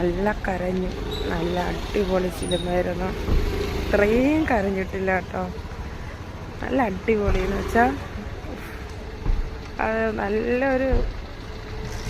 നല്ല കരഞ്ഞു. നല്ല അടിപൊളി സിനിമയായിരുന്നു. ഇത്രയും കരഞ്ഞിട്ടില്ല കേട്ടോ. നല്ല അടിപൊളി എന്ന് വെച്ചാൽ അത് നല്ലൊരു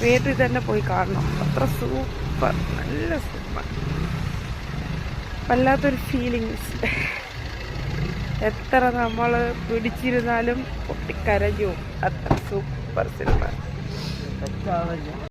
തിയേറ്ററിൽ തന്നെ പോയി കാണണം. അത്ര സൂപ്പർ. നല്ല സൂപ്പർ വല്ലാത്തൊരു ഫീലിങ്സ് എത്ര നമ്മൾ പിടിച്ചിരുന്നാലും പൊട്ടിക്കരഞ്ഞു. അത്ര സൂപ്പർ സിനിമ.